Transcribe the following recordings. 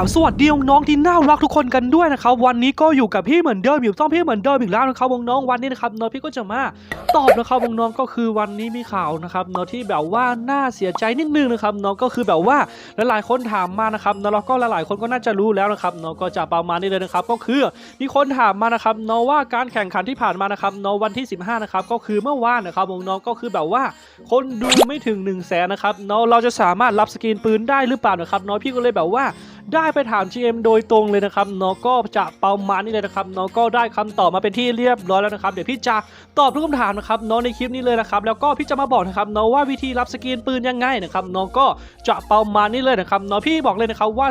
าวสวัสดีน้องที่น่ารักทุกคนกันด้วยนะครับวันนี้ก็อยู่กับพี่เหมือนเดิมอยู่ต้องพี่เหมือนเดิมอีกแล้วนะครับน้องวันนี้นะครับน้องพี่ก็จะมาตอบนะครับน้องก็คือวันนี้มีข่าวนะครับน้องที่แบบว่าน่าเสียใจนิดนึงนะครับน้องก็คือแบบว่าหลายๆคนถามมานะครับน้องแล้วก็หลายๆคนก็น่าจะรู้แล้วนะครับน้องก็จะประมาณนี้เลยนะครับก็คือมีคนถามมานะครับน้องว่าการแข่งขันที่ผ่านมานะครับน้องวันที่ 15นะครับก็คือเมื่อวานนะครับน้องก็คือแบบว่า คนดูไม่ถึง1นึ่งแสนนะครับเนาะเราจะสามารถรับสกรีนปืนได้หรือเปล่านะครับเนาะพี่ก็เลยแบบว่า ได้ไปถาม GM โดยตรงเลยนะครับเนาะก็จะประมาณนี้เลยนะครับเนาะก็ได้คำตอบมาเป็นที่เรียบร้อยแล้วนะครับเดี๋ยวพี่จะตอบทุกคำถามนะครับเนาะในคลิปนี้เลยนะครับแล้วก็พี่จะมาบอกนะครับเนาะว่าวิธีรับสกินปืนยังไงนะครับเนาะก็จะประมาณนี้เลยนะครับเนาะพี่บอกเลยนะครับว่า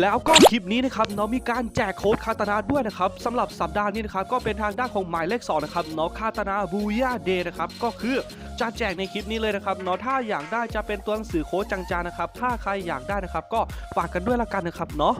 แล้วก็คลิปนี้นะครับเนาะมีการแจกโค้ดคาตานาด้วยนะครับสำหรับสัปดาห์นี้นะครับก็เป็นทางด้านของหมายเลข2นะครับเนาะคาตานาบูย่าเดนะครับก็คือจะแจกในคลิปนี้เลยนะครับเนาะถ้าอยากได้จะเป็นตัวหนังสือโค้ดจางๆนะครับถ้าใครอยากได้นะครับ ก็ฝากกันด้วยละกันนะครับเนาะ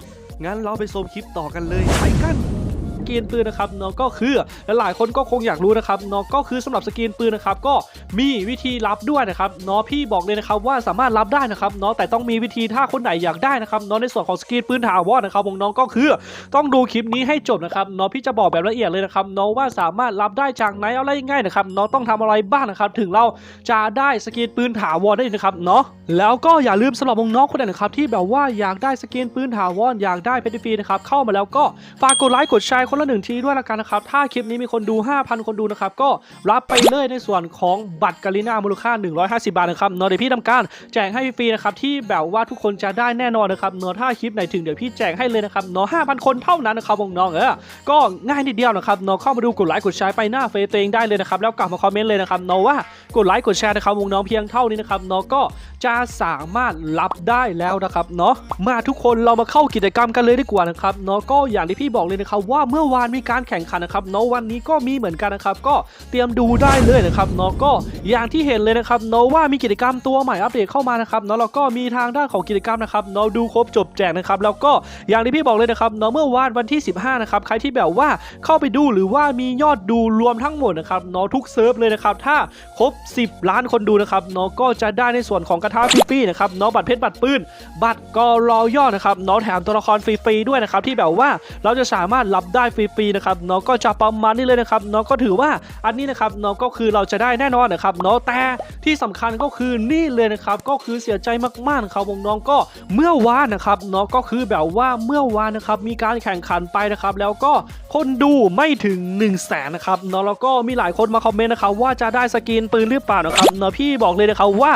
งั้นเราไปชมคลิปต่อกันเลยไปกัน กรีนปืนนะครับเนาะก็คือหลายๆคนก็คงอยากรู้นะครับเนาะก็คือสำหรับสกรีนปืนนะครับก็มีวิธีรับด้วยนะครับเนาะพี่บอกเลยนะครับว่าสามารถรับได้นะครับเนาะแต่ต้องมีวิธีถ้าคนไหนอยากได้นะครับเนาะในส่วนของสกรีนปืนถาวรนะครับของน้องก็คือต้องดูคลิปนี้ให้จบนะครับเนาะพี่จะบอกแบบละเอียดเลยนะครับเนาะว่าสามารถรับได้จากไหนอะไรยังไงนะครับเนาะต้องทำอะไรบ้างนะครับถึงเราจะได้สกรีนปืนถาวรได้นะครับเนาะแล้วก็อย่าลืมสำหรับน้องคนไหนนะครับที่แบบว่าอยากได้สกรีนปืนถาวรอยากได้เพชรฟรีนะครับเข้ามาแล้วก็ฝากกดไลค์กดแชร์คนละหนึ่งทีด้วยละกันนะครับ ถ้าคลิปนี้มีคนดู 5,000 คนดูนะครับ ก็รับไปเลยในส่วนของบัตรกาลิน่ามูลค่า 150 บาทนะครับเนาะเดี๋ยวพี่ทำการแจกให้ฟรีนะครับที่แบบว่าทุกคนจะได้แน่นอนนะครับเนาะถ้าคลิปไหนถึงเดี๋ยวพี่แจกให้เลยนะครับเนาะ5,000 คนเท่านั้นนะครับน้องเออก็ง่ายนิดเดียวนะครับเนาะเข้ามาดูกดไลค์กดแชร์ไปหน้าเฟซตัวเองได้เลยนะครับแล้วกลับมาคอมเมนต์เลยนะครับเนาะว่ากดไลค์กดแชร์นะครับน้องเพียงเท่านี้นะครับเนาะก็จะสามารถรับได้แล้วนะครับเนาะมาทุกคนเรามาเข้ากิจกรรมกันเลยดีกว่านะครับเนาะก็อย่างที่พี่บอกเลยนะครับว่าเมื่อื่อวานมีการแข่งขันนะครับเนาะวันนี้ก็มีเหมือนกันนะครับ ก็เตรียมดูได้เลยนะครับเนาะก็อย่างที่เห็นเลยนะครับเนาะว่ามีกิจกรรมตัวใหม่อัปเดตเข้ามานะครับเนาะแล้วก็มีทางด้านของกิจกรรมนะครับเนาะดูครบจบแจกนะครับแล้วก็อย่างที่พี่บอกเลยนะครับเนาะเมื่อวานวันที่ 15นะครับใครที่แบบว่าเข้าไปดูหรือว่ามียอดดูรวมทั้งหมดนะครับเนาะทุกเซิร์ฟเลยนะครับถ้าครบ 10 ล้านคนดูนะครับเนาะก็จะได้ในส่วนของกระทะฟรีๆนะครับเนาะบัตรเพชรบัตรปืนบัตรกอรอย่อนะครับเนาะแถมตัวละครฟรีๆด้วยนะครับที่แบบว่าเราจะสามารถรับได้ฟรีๆนะครับเนาะก็จะประมาณนี้เลยนะครับเนาะก็ถือว่าอันนี้นะครับเนาะก็คือเราจะได้แน่นอนนะครับเนาะแต่ที่สำคัญก็คือนี่เลยนะครับก็คือเสียใจมากๆครับวงน้องก็เมื่อวานนะครับเนาะก็คือแบบว่าเมื่อวานนะครับมีการแข่งขันไปนะครับแล้วก็คนดูไม่ถึง1นึ่งแสนนะครับเนาะแล้วก็มีหลายคนมาคอมเมนต์นะครับว่าจะได้สกินปืนหรือเปล่านะครับเนาะพี่บอกเลยนะครับว่า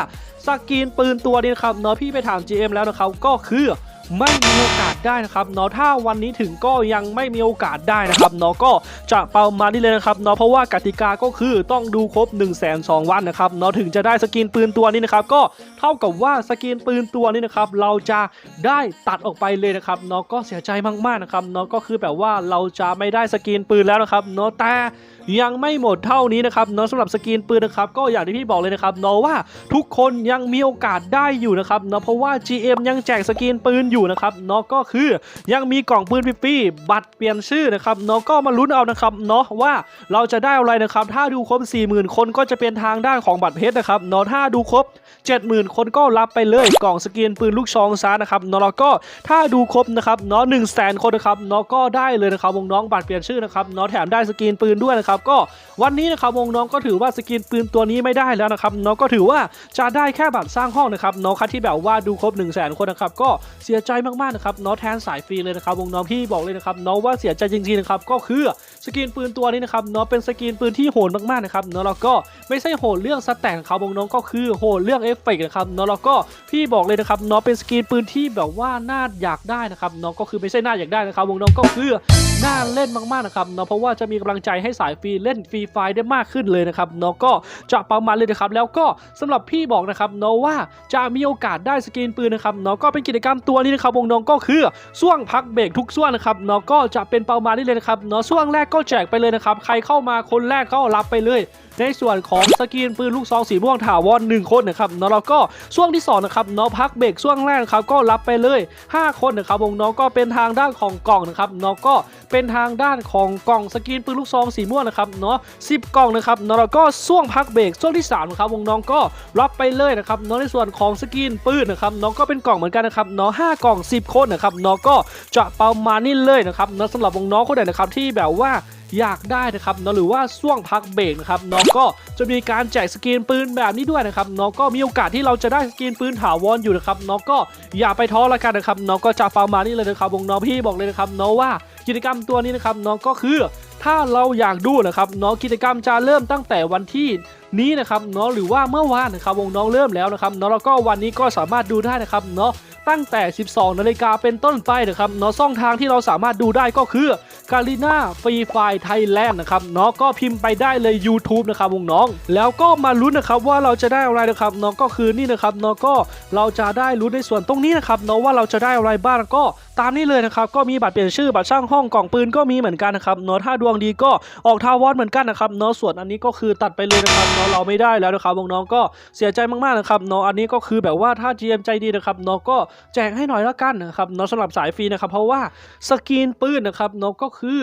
สกรีนปืนตัวนี้นะครับเนาะพี่ไปถาม GM แล้วนะครับก็คือ ไม่มีโอกาสได้นะครับเนาะถ้าวันนี้ถึงก็ยังไม่มีโอกาสได้นะครับเนาะก็จะประมาณนี้เลยนะครับเนาะเพราะว่ากติกาก็คือต้องดูครบ1นึ่งแสนสองวันนะครับเนาะถึงจะได้สกรีนปืนตัวนี้นะครับก็เท่ากับว่าสกรีนปืนตัวนี้นะครับเราจะได้ตัดออกไปเลยนะครับเนาะก็เสียใจมากๆนะครับเนาะก็คือแบบว่าเราจะไม่ได้สกรีนปืนแล้วนะครับเนาะแต่ ยังไม่หมดเท่านี้นะครับเนาะสำหรับสกรีนปืนนะครับก็อย่างที่พี่บอกเลยนะครับเนาะว่าทุกคนยังมีโอกาสได้อยู่นะครับเนาะเพราะว่า GM ยังแจกสกรีนปืนอยู่นะครับเนาะก็คือยังมีกล่องปืนฟรีๆบัตรเปลี่ยนชื่อนะครับเนาะก็มาลุ้นเอานะครับเนาะว่าเราจะได้อะไรนะครับ ถ้าดูครบ 40,000 คนก็จะเป็นทางด้านของบัตรเพชรนะครับเนาะถ้าดูครบ 70,000 คนก็รับไปเลยกล่องสกรีนปืนลูกซองซานะครับเนาะแล้วก็ถ้าดูครบนะครับเนาะ1 0 0 0 0แสนคนนะครับเนาะก็ได้เลยนะครับวงน้องบัตรเปลี่ยนชื่อนะครับเนาะแถมได้สกรีนปืนด้วยนะครับก็วันนี้นะครับวงน้องก็ถือว่าสกรีนปืนตัวนี้ไม่ได้แล้วนะครับเนาะก็ถือว่าจะได้แค่บัตรสร้างห้องนะครับนาะใครที่แบบว่าดูครบ 1 0 0 0 0แสนคนนะครับก็เสียใจมากๆนะครับเนาะแทนสายฟรีเลยนะครับวงน้องพี่บอกเลยนะครับเนาะว่าเสียใจจริงๆนะครับก็คือสกรีนปืนตัวนี้นะครับเนาะเป็นสกรีนปืนที่โหดมากๆนะครับเนาะแล้วก็ไม่ใช่โหดเรื่องสแต็กครับวงน้องก็คือโหดเรื่องเอฟเฟกต์นะครับเนาะแล้วก็พี่บอกเลยนะครับเนาะเป็นสกรีนปืนที่แบบว่าน่าอยากได้นะครับเนาะก็คือไม่ใช่น่าอยากได้นะครับวงน้องก็คือน่าเล่นมากๆนะครับเนาะเพราะว่าจะมีกำลังใจให้สายฟรีเล่นฟรีไฟได้มากขึ้นเลยนะครับเนาะก็จะประมาณเลยนะครับแล้วก็สำหรับพี่บอกนะครับเนาะว่าจะมีโอกาสได้สกรีนปืนนะครับเนาะก็เป็นกิจกรรมตัวนี้นะครับวงน้องก็คือช่วงพักเบรกทุกช่วงนะครับเนาะก็จะเป็นประมาณนี้เลยนะครับเนาะช่วงแรกก็แจกไปเลยนะครับใครเข้ามาคนแรกก็รับไปเลยในส่วนของสกรีนปืนลูกซองสีม่วงถาวรหนึ่งคนนะครับเนาะแล้วก็ช่วงที่สองนะครับเนาะพักเบรกช่วงแรกนะครับก็รับไปเลย 5 คนนะครับวงน้องก็เป็นทางด้านของกล่องนะครับเนาะก็เป็นทางด้านของกล่องสกรีนปืนลูกซองสีม่วงนะครับนะครับเนาะ10กล่องนะครับเนาะแล้วก็ช่วงพักเบรกช่วงที่3นะครับวงน้องก็รับไปเลยนะครับเนาะในส่วนของสกินปืนนะครับเนาะก็เป็นกล่องเหมือนกันนะครับเนาะ5กล่อง 10 คนนะครับเนาะก็จะประมาณนี้เลยนะครับเนาะสำหรับวงน้องคนไหนนะครับที่แบบว่าอยากได้นะครับเนาะหรือว่าช่วงพักเบรกนะครับน้องก็จะมีการแจกสกรีนปืนแบบนี้ด้วยนะครับน้องก็มีโอกาสที่เราจะได้สกรีนปืนถาวรอยู่นะครับน้องก็อย่าไปท้อละกันนะครับน้องก็จะประมาณนี้เลยนะครับวงน้องพี่บอกเลยนะครับน้องว่ากิจกรรมตัวนี้นะครับน้องก็คือ ถ้าเราอยากดูนะครับน้องกิจกรรมจะเริ่มตั้งแต่วันที่นี้นะครับเนาะหรือว่าเมื่อวานนะครับวงน้องเริ่มแล้วนะครับเนาะแล้วก็วันนี้ก็สามารถดูได้นะครับเนาะตั้งแต่ 12 นาฬิกาเป็นต้นไปนะครับเนาะช่องทางที่เราสามารถดูได้ก็คือกาลิน่าฟรีไฟไทยแลนด์นะครับเนาะก็พิมพ์ไปได้เลย YouTube นะครับวงน้อง แล้วก็มาลุ้นนะครับว่าเราจะได้อะไรนะครับเนาะก็คือนี่นะครับเนาะก็เราจะได้ลุ้นในส่วนตรงนี้นะครับเนาะว่าเราจะได้อะไรบ้างก็ ตามนี้เลยนะครับก็มีบัตรเปลี่ยนชื่อบัตรช่างห้องกล่องปืนก็มีเหมือนกันนะครับเนาะถ้าดวงดีก็ออกทาวอนเหมือนกันนะครับเนาะส่วนอันนี้ก็คือตัดไปเลยนะครับเนาะเราไม่ได้แล้วนะครับวงน้องก็เสียใจมากๆนะครับเนาะอันนี้ก็คือแบบว่าถ้า GM ใจดีนะครับเนาะก็แจกให้หน่อยละกันนะครับเนาะสำหรับสายฟรีนะครับเพราะว่าสกรีนปืนนะครับเนาะก็คือ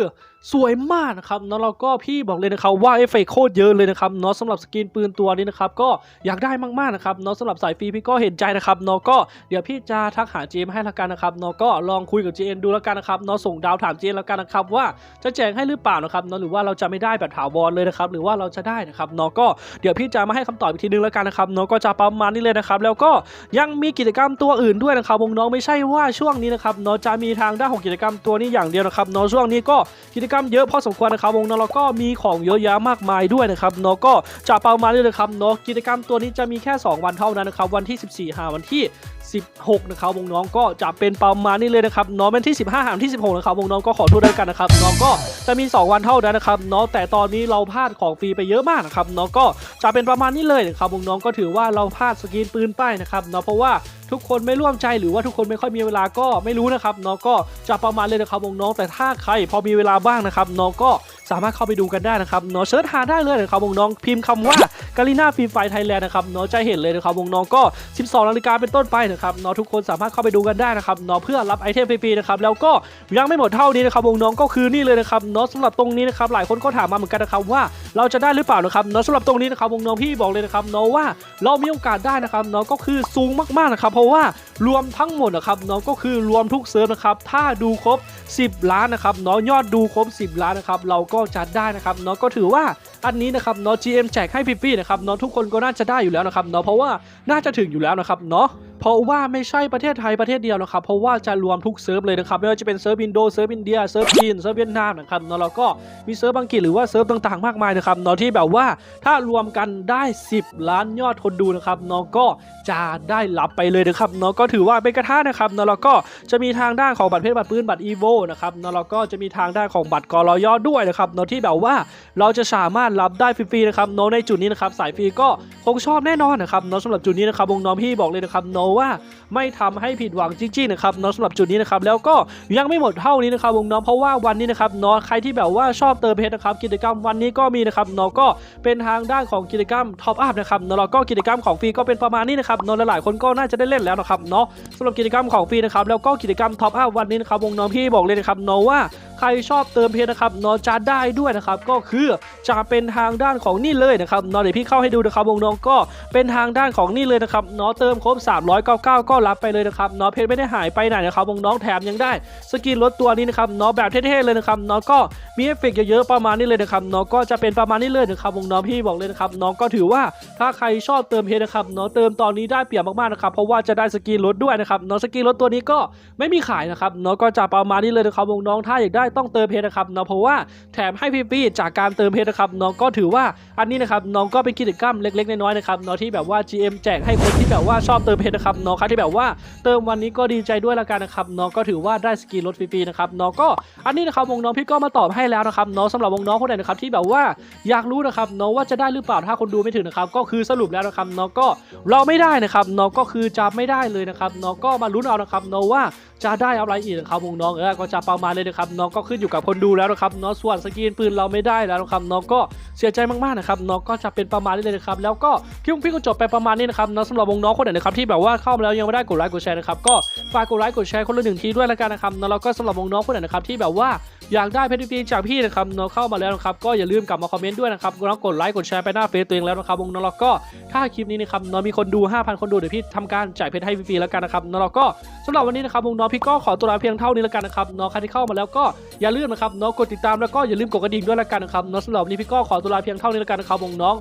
สวยมากนะครับเนาะแล้วก็พี่บอกเลยนะครับว่าเอฟเฟกโคตรเยอะเลยนะครับเนาะสำหรับสกินปืนตัวนี้นะครับก็อยากได้มากๆนะครับเนาะสำหรับสายฟรีพี่ก็เห็นใจนะครับเนาะก็เดี๋ยวพี่จะทักหาเจมให้ละกันนะครับเนาะก็ลองคุยกับ JN ดูแล้วกันนะครับเนาะส่งดาวถาม JN แล้วกันนะครับว่าจะแจกให้หรือเปล่านะครับเนาะหรือว่าเราจะไม่ได้แบบถาวรเลยนะครับหรือว่าเราจะได้นะครับเนาะก็เดี๋ยวพี่จะมาให้คำตอบอีกทีนึงแล้วกันนะครับเนาะก็จะประมาณนี้เลยนะครับแล้วก็ยังมีกิจกรรมตัวอื่นด้วยนะครับวงน้องไม่ใช่ว่าช่วงนี้นะครับเนาะจะมีทางด้านของกิจกรรมตัวนี้อย่างเดียวนะครับเนาะช่วงนี้ก็กิจกรรมเยอะพอสมควรนะครับวงน้องแล้วก็มีของเยอะแยะมากมายด้วยนะครับเนาะก็จะประมาณนี้เลยครับเนาะกิจกรรมตัวนี้จะมีแค่ 2 วันเท่านั้นนะครับวันที่ 14หาวันที่16 นะครับวงน้องก็จะเป็นประมาณนี้เลยนะครับเนาะวันที่ 15หาวันที่ 16 นะครับวงน้องก็ขอโทษด้วยกันนะครับน้องก็จะมี 2 วันเท่านั้นนะครับเนาะแต่ตอนนี้เราพลาดของฟรีไปเยอะมากนะครับเนาะก็จะเป็นประมาณนี้เลยนะครับวงน้องก็ถือว่าเราพลาดสกรีนปืนป้ายนะครับเนาะเพราะว่าทุกคนไม่ร่วมใจหรือว่าทุกคนไม่ค่อยมีเวลาก็ไม่รู้นะครับเนาะก็จะประมาณเลยนะครับวงน้องแต่ถ้าใครพอมีเวลาบ้างนะครับเนาะก็ สามารถเข้าไปดูกันได้นะครับเนาะเชิญหาได้เลยนะครับวงน้องพิมพ์คำว่ากาลิน่าฟรีไฟไทยแลนด์นะครับเนาะจะเห็นเลยนะครับวงน้องก็ 12นาฬิกาเป็นต้นไปนะครับเนาะทุกคนสามารถเข้าไปดูกันได้นะครับเนาะเพื่อรับไอเทมฟรีๆนะครับแล้วก็ยังไม่หมดเท่านี้นะครับวงน้องก็คือนี่เลยนะครับเนาะสำหรับตรงนี้นะครับหลายคนก็ถามมาเหมือนกันนะครับว่าเราจะได้หรือเปล่านะครับเนาะสำหรับตรงนี้นะครับวงน้องพี่บอกเลยนะครับเนาะว่าเรามีโอกาสได้นะครับเนาะก็คือสูงมากๆนะครับเพราะว่ารวมทั้งหมดนะครับเนาะก็คือรวมทุกเซิร์ฟนะครับถ้าดูครบ 10 ล้านนะครับเนาะยอดดูครบ 10 ล้านนะครับเราก็จะได้นะครับเนาะก็ถือว่าอันนี้นะครับเนาะ GM แจกให้ฟรีๆนะครับเนาะทุกคนก็น่าจะได้อยู่แล้วนะครับเนาะเพราะว่าน่าจะถึงอยู่แล้วนะครับเนาะ เพราะว่าไม่ใช่ประเทศไทยประเทศเดียวนะครับ เพราะว่าจะรวมทุกเซิร์ฟเลยนะครับไม่ว่าจะเป็นเซิร์ฟอินโดเซิร์ฟอินเดียเซิร์ฟจีนเซิร์ฟเวียดนามนะครับเนาะแล้วก็มีเซิร์ฟอังกฤษหรือว่าเซิร์ฟต่างๆมากมายนะครับเนาะที่แบบว่าถ้ารวมกันได้ 10 ล้านยอดคนดูนะครับเนาะก็จะได้รับไปเลยนะครับเนาะก็ถือว่าเป็นกระทะนะครับเนาะแล้วก็จะมีทางด้านของบัตรเพชรบัตรปืนบัตรอีโวนะครับเนาะแล้วก็จะมีทางด้านของบัตรกรอยอด้วยนะครับเนาะที่แบบว่าเราจะสามารถรับได้ฟรีๆนะครับเนาะในจุดนี้นะครับสายฟรีก็คงชอบแน่นอนนะครับเนาะสำหรับจุดนี้นะครับวงน้องพี่บอกเลยนะครับเนาะว่าไม่ทำให้ผิดหวังจริงๆนะครับเนาะสำหรับจุดนี้นะครับแล้วก็ยังไม่หมดเท่านี้นะครับวงน้องเพราะว่าวันนี้นะครับเนาะใครที่แบบว่าชอบเติมเพชรนะครับกิจกรรมวันนี้ก็มีนะครับเนาะก็เป็นทางด้านของกิจกรรมท็อปอัพนะครับเนาะแล้วก็กิจกรรมของฟรีก็เป็นประมาณนี้นะครับเนาะหลายๆคนก็น่าจะได้เล่นแล้วนะครับเนาะสำหรับกิจกรรมของฟรีนะครับแล้วก็กิจกรรมท็อปอัพวันนี้นะครับวงน้องพี่บอกเลยนะครับเนาะว่าใครชอบเติมเพชรนะครับเนอจะได้ด้วยนะครับก็คือจะเป็นทางด้านของนี่เลยนะครับเนอเดี๋ยวพี่เข้าให้ดูนะครับวงน้องก็เป็นทางด้านของนี่เลยนะครับนอเติมครบ399 ก็รับไปเลยนะครับเนอเพชรไม่ได้หายไปไหนนะครับวงน้องแถมยังได้ สกินรถตัวนี้นะครับเนอแบบเท่ๆเลยนะครับเนอก็มีเอฟเฟกต์เยอะๆประมาณนี้เลยนะครับเนอก็จะเป็นประมาณนี้เลยนะครับวงน้องพี่บอกเลยนะครับน้องก็ถือว่าถ้าใครชอบเติมเพชรนะครับเนอเติมตอนนี้ได้เปรียบมากๆนะครับเพราะว่าจะได้สกินรถด้วยนะครับเนอสกินรถตัวนี้ก็ไม่มีขายนะครับเนอก็จะประมาณนี้เลยนะครับวงน้องถ้าอยากได้ต้องเติมเพชรนะครับเนาะเพราะว่าแถมให้ฟรีๆจากการเติมเพชรนะครับน้องก็ถือว่าอันนี้นะครับน้องก็เป็นกิจกรรมเล็กๆน้อยๆนะครับเนาะที่แบบว่า GM แจกให้คนที่แบบว่าชอบเติมเพชรนะครับเนาะใครที่แบบว่าเติมวันนี้ก็ดีใจด้วยละกันนะครับน้องก็ถือว่าได้สกินลดฟรีๆนะครับน้องก็อันนี้นะครับวงน้องพี่ก็มาตอบให้แล้วนะครับเนาะสำหรับวงน้องคนไหนนะครับที่แบบว่าอยากรู้นะครับเนาะว่าจะได้หรือเปล่าถ้าคนดูไม่ถึงนะครับก็คือสรุปแล้วนะครับเนาะก็เราไม่ได้นะครับเนาะก็คือจะไม่ได้เลยนะครับเนาะก็มาลุ้นเอานะครับเนาะว่า จะได้อะไรอีกนะครับวงน้องเออก็จะประมาณเลยนะครับน้องก็ขึ้นอยู่กับคนดูแล้วนะครับน้องส่วนสกรีนปืนเราไม่ได้แล้วนะครับน้องก็เสียใจมากๆนะครับน้องก็จะเป็นประมาณนี้เลยนะครับแล้วก็คลิปพี่ก็จบไปประมาณนี้นะครับน้องสำหรับวงน้องคนไหนนะครับที่แบบว่าเข้ามาแล้วยังไม่ได้กดไลค์กดแชร์นะครับก็ฝากกดไลค์กดแชร์คนละหนึ่งทีด้วยละกันนะครับแล้วก็สำหรับวงน้องคนไหนนะครับที่แบบว่าอยากได้เพชรฟรีจากพี่นะครับน้องเข้ามาแล้วนะครับก็อย่าลืมกลับมาคอมเมนต์ด้วยนะครับน้องกดไลค์กดแชร์ไปหน้าเฟซตัวเองแล้วนะครับน้องแล้วก็ถ้าคลิปนี้นะครับน้องมีคนดู 5,000 คนดูเดี๋ยวพี่ทำการจ่ายเพชรให้ฟรีๆแล้วกันนะครับน้องแล้วก็สำหรับวันนี้นะครับน้องพี่ก็ขอตัวลาเพียงเท่านี้แล้วกันนะครับน้องใครที่เข้ามาแล้วก็อย่าลืมนะครับน้องกดติดตามแล้วก็อย่าลืมกดกระดิ่งด้วยแล้วกันนะครับน้องสำหรับวันนี้พี่ก็ขอตัวลาเพียงเท่านี้แล้วกันนะครับน้อง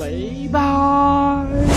บ๊ายบาย